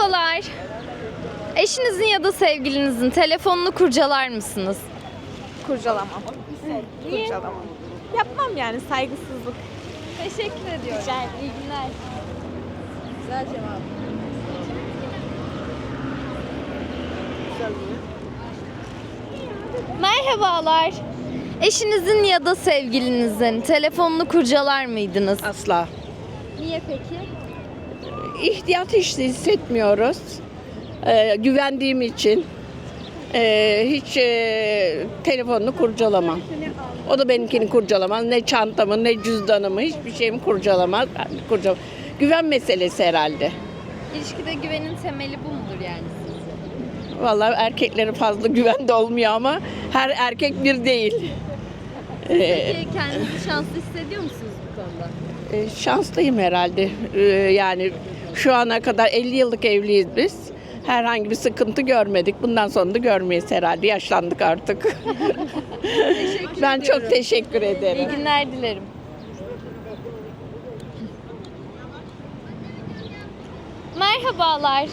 Merhabalar. Eşinizin ya da sevgilinizin telefonunu kurcalar mısınız? Kurcalamam. Kurcalamam. Yapmam yani saygısızlık. Teşekkür ediyorum. Ederim. İyi günler. Güzel cevap. Merhabalar. Eşinizin ya da sevgilinizin telefonunu kurcalar mıydınız? Asla. Niye peki? İhtiyat hiç hissetmiyoruz. Ee, güvendiğim için ee, hiç ee, telefonunu kurcalamam. O da benimkini kurcalamaz. Ne çantamı, ne cüzdanımı, hiçbir şeyimi kurcalamaz. Kurcalamam. Güven meselesi herhalde. İlişkide güvenin temeli bu mudur yani sizce? Vallahi erkeklerin fazla güven de olmuyor ama her erkek bir değil. Ee, Peki kendinizi şanslı hissediyor musunuz bu konuda? E, şanslıyım herhalde. E, yani şu ana kadar 50 yıllık evliyiz biz. Herhangi bir sıkıntı görmedik. Bundan sonra da görmeyiz herhalde. Yaşlandık artık. ben çok teşekkür İyi ederim. günler dilerim. Merhabalar.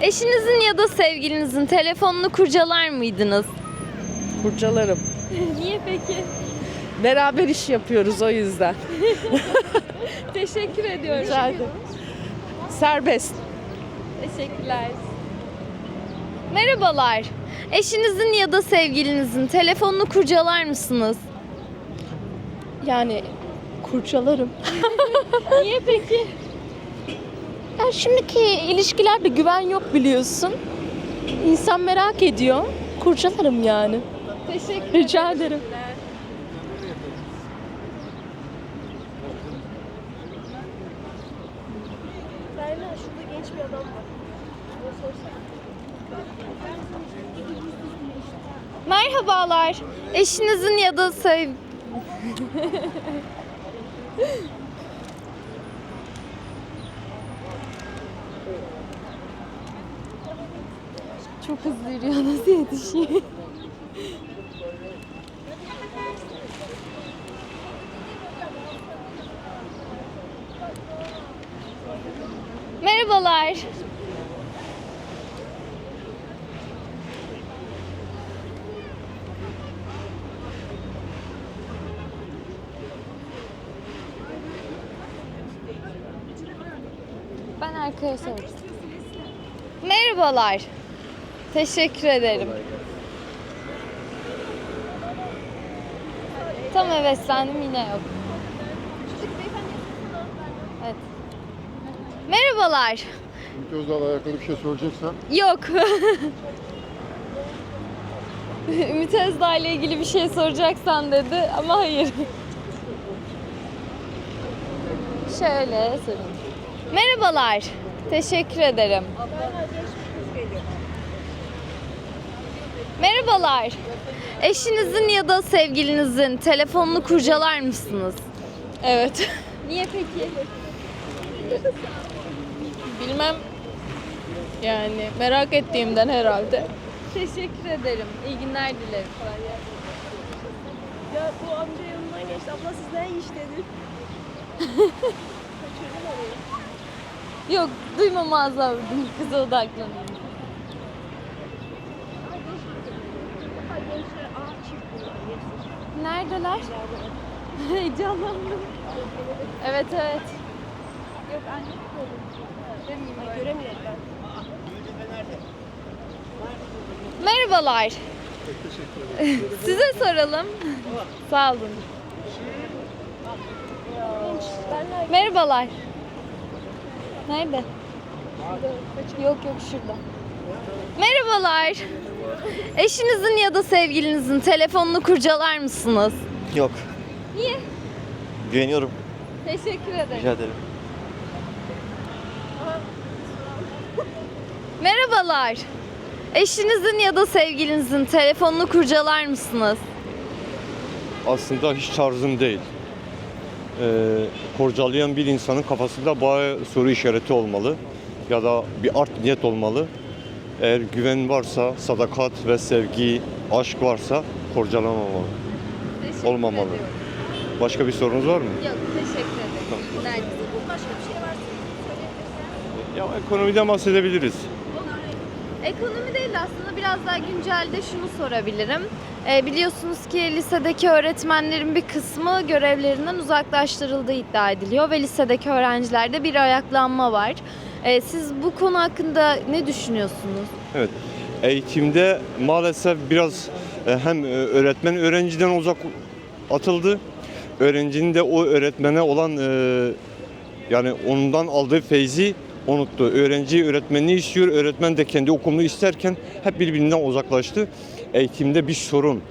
Eşinizin ya da sevgilinizin telefonunu kurcalar mıydınız? Kurcalarım. Niye peki? Beraber iş yapıyoruz o yüzden. Teşekkür ediyorum. Rica ederim. Serbest. Teşekkürler. Merhabalar. Eşinizin ya da sevgilinizin telefonunu kurcalar mısınız? Yani kurcalarım. Niye peki? Ya şimdiki ilişkilerde güven yok biliyorsun. İnsan merak ediyor. Kurcalarım yani. Teşekkür Rica ederim. Merhabalar. Eşinizin ya da sev... Çok hızlı yürüyor. Nasıl yetişiyor? Merhabalar. Ben arkaya sorayım. Merhabalar. Teşekkür ederim. Tam heveslendim yine yok. Evet. Merhabalar. Ümit Özdağ'la alakalı bir şey soracaksan Yok. Ümit Özdağ ile ilgili bir şey soracaksan dedi ama hayır. Şöyle sorayım. Merhabalar. Teşekkür ederim. Merhabalar. Eşinizin ya da sevgilinizin telefonunu kurcalar mısınız? Evet. Niye peki? Bilmem. Yani merak ettiğimden herhalde. Teşekkür ederim. İyi günler dilerim. Ya bu amca yanından geçti. Abla siz ne iş dedi. Yok duymamazlar vurdum. Kıza odaklanıyorum. Neredeler? Heyecanlandım. Evet evet. Yok anne. Demeyeyim. Göremiyorum ben. Merhabalar. Size soralım. Sağ olun. Merhabalar. Nerede? Yok yok şurada. Merhabalar. Eşinizin ya da sevgilinizin telefonunu kurcalar mısınız? Yok. Niye? Güveniyorum. Teşekkür ederim. Rica ederim. Merhabalar. Eşinizin ya da sevgilinizin telefonunu kurcalar mısınız? Aslında hiç tarzım değil. Ee, kurcalayan bir insanın kafasında bayağı soru işareti olmalı. Ya da bir art niyet olmalı. Eğer güven varsa, sadakat ve sevgi, aşk varsa kurcalamamalı. Teşekkür Olmamalı. ediyorum. Başka bir sorunuz var mı? Yok teşekkür ederim. Nerede? Ya ekonomiden bahsedebiliriz. Ekonomi değil de aslında biraz daha güncelde şunu sorabilirim. Ee, biliyorsunuz ki lisedeki öğretmenlerin bir kısmı görevlerinden uzaklaştırıldığı iddia ediliyor ve lisedeki öğrencilerde bir ayaklanma var. Ee, siz bu konu hakkında ne düşünüyorsunuz? Evet. Eğitimde maalesef biraz e, hem e, öğretmen öğrenciden uzak atıldı. Öğrencinin de o öğretmene olan e, yani ondan aldığı feyzi unuttu. Öğrenci öğretmenini istiyor, öğretmen de kendi okulunu isterken hep birbirinden uzaklaştı. Eğitimde bir sorun,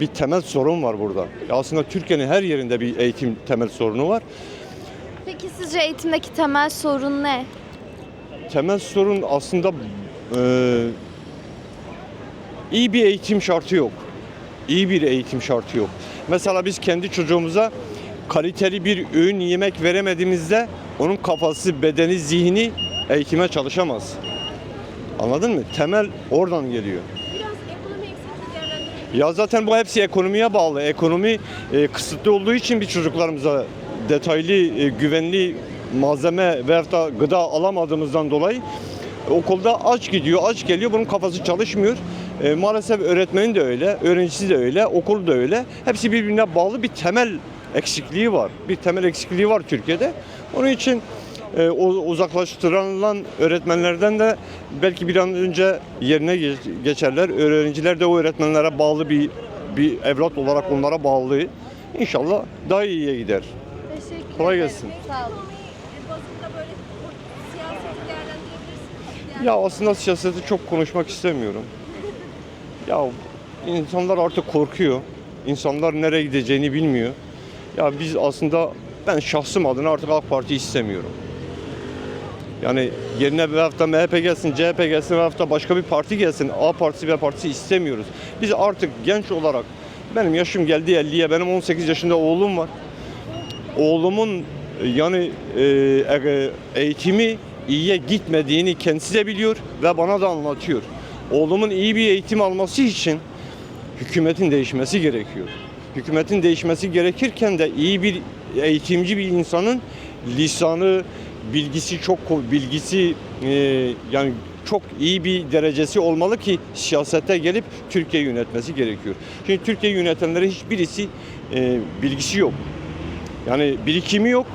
bir temel sorun var burada. Aslında Türkiye'nin her yerinde bir eğitim temel sorunu var. Peki sizce eğitimdeki temel sorun ne? temel sorun aslında e, iyi bir eğitim şartı yok. İyi bir eğitim şartı yok. Mesela biz kendi çocuğumuza kaliteli bir öğün yemek veremediğimizde onun kafası, bedeni, zihni eğitime çalışamaz. Anladın mı? Temel oradan geliyor. Biraz ekonomi eksikliği değerlendirebilir Ya zaten bu hepsi ekonomiye bağlı. Ekonomi e, kısıtlı olduğu için bir çocuklarımıza detaylı, e, güvenli malzeme veya da gıda alamadığımızdan dolayı okulda aç gidiyor, aç geliyor. Bunun kafası çalışmıyor. E, maalesef öğretmenin de öyle, öğrencisi de öyle, okul da öyle. Hepsi birbirine bağlı bir temel eksikliği var. Bir temel eksikliği var Türkiye'de. Onun için e, uzaklaştırılan öğretmenlerden de belki bir an önce yerine geç- geçerler. Öğrenciler de o öğretmenlere bağlı bir bir evlat olarak onlara bağlı. İnşallah daha iyiye gider. Teşekkür Kolay ederim. gelsin. Sağ olun. Ya aslında siyaseti çok konuşmak istemiyorum. Ya insanlar artık korkuyor. İnsanlar nereye gideceğini bilmiyor. Ya biz aslında ben şahsım adına artık AK Parti istemiyorum. Yani yerine bir hafta MHP gelsin, CHP gelsin, bir hafta başka bir parti gelsin. A partisi B partisi istemiyoruz. Biz artık genç olarak benim yaşım geldi 50'ye, benim 18 yaşında oğlum var. Oğlumun yani e, e, eğitimi iyiye gitmediğini kendisi de biliyor ve bana da anlatıyor. Oğlumun iyi bir eğitim alması için hükümetin değişmesi gerekiyor. Hükümetin değişmesi gerekirken de iyi bir eğitimci bir insanın lisanı, bilgisi çok bilgisi e, yani çok iyi bir derecesi olmalı ki siyasete gelip Türkiye yönetmesi gerekiyor. Çünkü Türkiye yönetenlerin hiçbirisi e, bilgisi yok. Yani birikimi yok.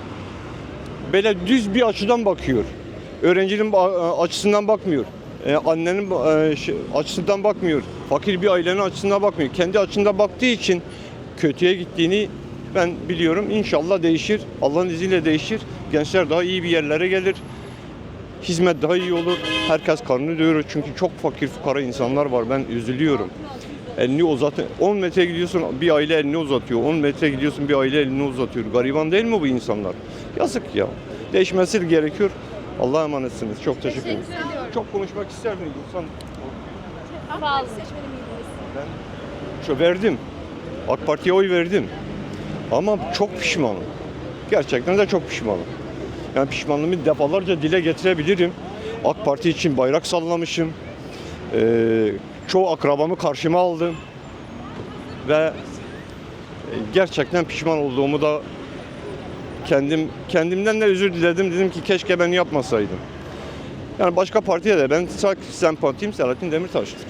Böyle düz bir açıdan bakıyor. Öğrencinin ba- açısından bakmıyor. Ee, annenin e, şey- açısından bakmıyor. Fakir bir ailenin açısından bakmıyor. Kendi açısından baktığı için kötüye gittiğini ben biliyorum. İnşallah değişir. Allah'ın izniyle değişir. Gençler daha iyi bir yerlere gelir. Hizmet daha iyi olur. Herkes karnını doyurur. Çünkü çok fakir fukara insanlar var. Ben üzülüyorum. Elini uzat. 10 metre gidiyorsun bir aile elini uzatıyor. 10 metre gidiyorsun bir aile elini uzatıyor. Gariban değil mi bu insanlar? Yazık ya. Değişmesi gerekiyor. Allah'a emanetsiniz. Çok teşekkür ederim. Çok konuşmak Sağ olun. Seçmeni miydiniz? ben şu verdim. AK Parti'ye oy verdim. Ama çok pişmanım. Gerçekten de çok pişmanım. Yani pişmanlığımı defalarca dile getirebilirim. AK Parti için bayrak sallamışım. Ee, çoğu akrabamı karşıma aldım. Ve e, gerçekten pişman olduğumu da kendim kendimden de özür diledim. Dedim ki keşke ben yapmasaydım. Yani başka partiye de ben sak sempatiyim Selahattin Demirtaş'tır.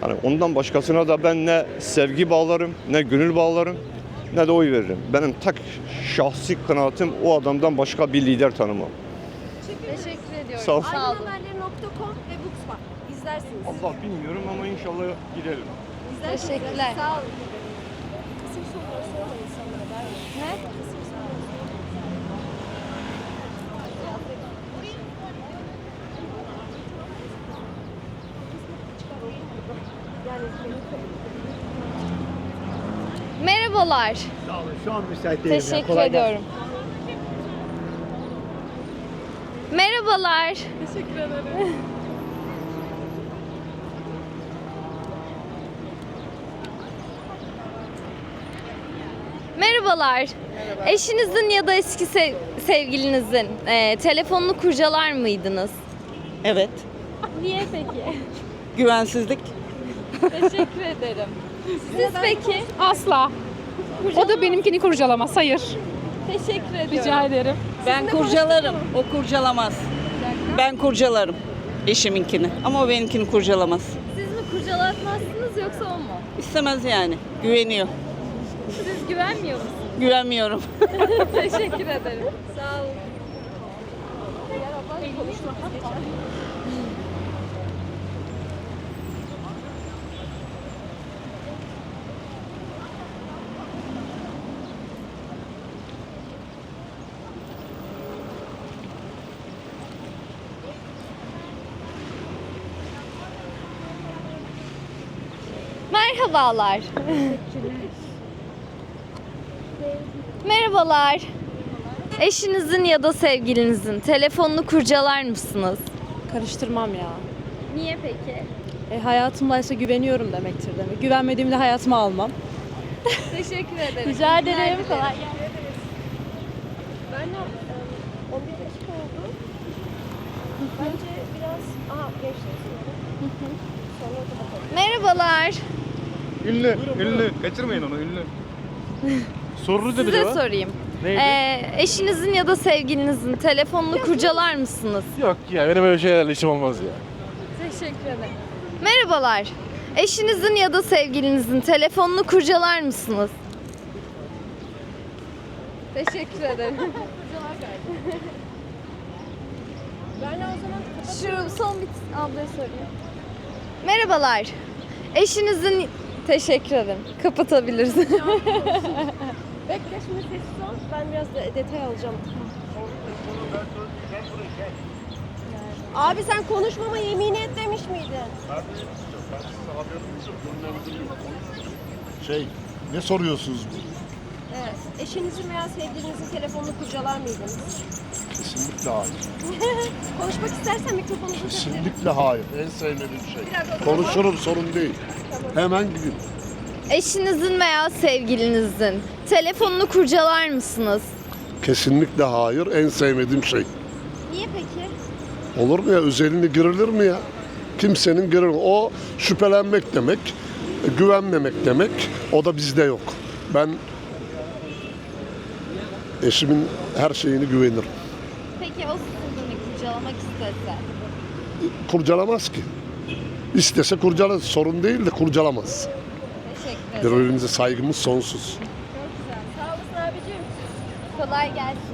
Hani ondan başkasına da ben ne sevgi bağlarım, ne gönül bağlarım, ne de oy veririm. Benim tek şahsi kanaatim o adamdan başka bir lider tanımam. Teşekkür ediyorum. Sağ ol. Aydınhaberleri.com ve Booksma. İzlersiniz. Allah bilmiyorum ama inşallah gidelim. İzlersiniz. Teşekkürler. Sağ olun. Merhabalar. Sağ olun. Şu an müsait değilim. Teşekkür Kolay gelsin. ediyorum. Merhabalar. Teşekkür ederim. Merhabalar. Eşinizin ya da eski sev- sevgilinizin e, telefonunu kurcalar mıydınız? Evet. Niye peki? Güvensizlik. Teşekkür ederim. Siz peki? Asla. O da benimkini kurcalamaz. Hayır. Teşekkür ediyorum. Rica ederim. Ben kurcalarım. O kurcalamaz. Ben kurcalarım eşiminkini ama o benimkini kurcalamaz. Siz mi kurcalatmazsınız yoksa o mu? İstemez yani. Güveniyor. Siz güvenmiyor musunuz? Güvenmiyorum. Teşekkür ederim. Sağ olun. Merhabalar. Merhabalar. Eşinizin ya da sevgilinizin telefonunu kurcalar mısınız? Karıştırmam ya. Niye peki? E, hayatımdaysa güveniyorum demektir demek. Güvenmediğimde hayatıma almam. Teşekkür ederim. Rica ederim. Dilerim. Kolay Ben de e, 11 dakika oldu. Bence biraz... Sonra. Da bakalım. Merhabalar. Ünlü, ünlü. Kaçırmayın onu, ünlü. Sorunu dedi Size sorayım. Ee, eşinizin ya da sevgilinizin telefonunu kurcalar mısınız? Yok ya, benim öyle şeylerle işim olmaz ya. Teşekkür ederim. Merhabalar. Eşinizin ya da sevgilinizin telefonunu kurcalar mısınız? Teşekkür ederim. Ben o zaman Şu son bir ablaya sorayım. Merhabalar. Eşinizin teşekkür ederim. Kapatabiliriz. bekle şimdi sessiz ol. Ben biraz da detay alacağım. Abi sen konuşmama yemin et demiş miydin? Şey, ne soruyorsunuz? Evet. Eşinizin veya sevgilinizin telefonunu kurcalar mıydınız? Kesinlikle hayır. Konuşmak istersen mikrofonu uzatabilirim. Kesinlikle hayır. En sevmediğim şey. Konuşurum, sorun değil. Hemen gidin. Eşinizin veya sevgilinizin telefonunu kurcalar mısınız? Kesinlikle hayır. En sevmediğim şey. Niye peki? Olur mu ya? Özelini girilir mi ya? Kimsenin girir. O şüphelenmek demek, güvenmemek demek. O da bizde yok. Ben eşimin her şeyini güvenirim. Peki o sizin kurcalamak istese? Kurcalamaz ki. İstese kurcalar. Sorun değil de kurcalamaz. Teşekkür ederim. Birbirimize saygımız sonsuz. Sağ olasın abicim. Kolay gelsin.